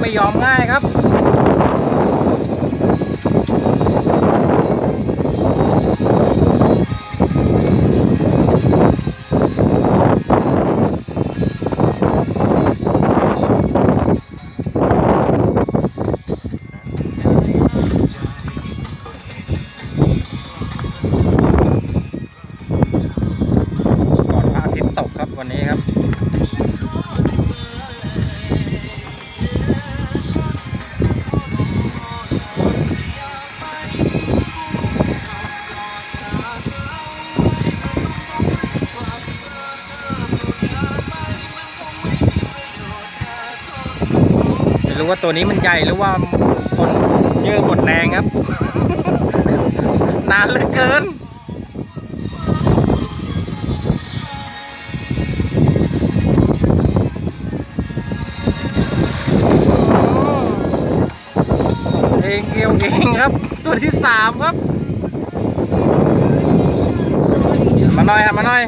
ไม่ยอมง่ายครับก่อนพระอาทิตย์ตกครับวันนี้ครับ รู้ว่าตัวนี้มันใหญ่หรือว่าคนเยอะหมดแรงครับ นานเหลือเกิน เองเอวเองครับ ตัวที่สามครับ มาหน่อยครับมาหน่อย